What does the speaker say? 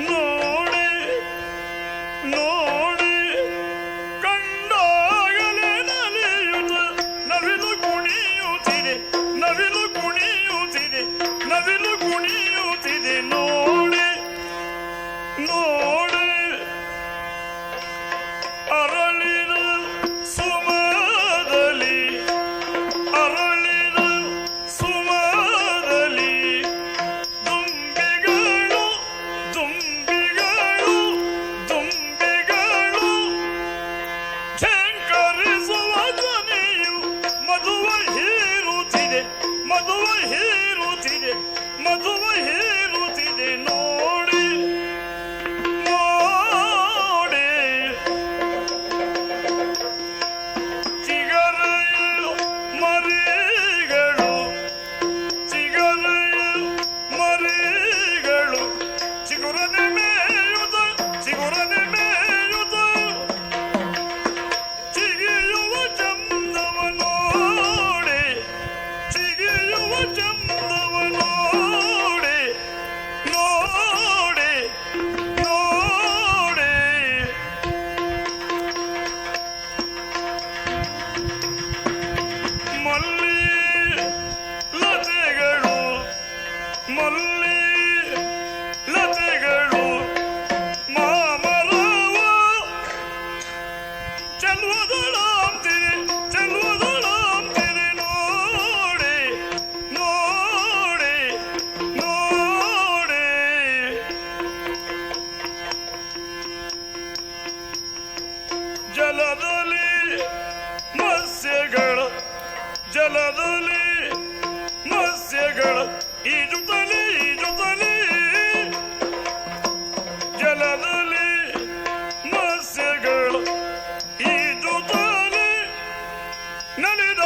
ನೋಡಿ ನೋಡಿ ಕಂಡಾಗಲೇ ನಲಿಯುತ್ತ ನವಿಲು ಕುಣಿಯುತ್ತಿದೆ ನವಿಲು ಕುಣಿಯುತ್ತಿದೆ ನವಿಲು ಕುಣಿಯುತ್ತಿದೆ ನೋಡಿ ನೋಡಿ. ಜಲದಲ್ಲಿ ಮತ್ಸ್ಯಗಳ ಜಲದಲ್ಲಿ ಮತ್ಸ್ಯಗಳ ಈಜುತ್ತಲೇ ಈಜುತ್ತಲೇ ಜಲದಲ್ಲಿ ಮತ್ಸ್ಯಗಳು ಈಜುತ್ತಲೇ ನಡೆದ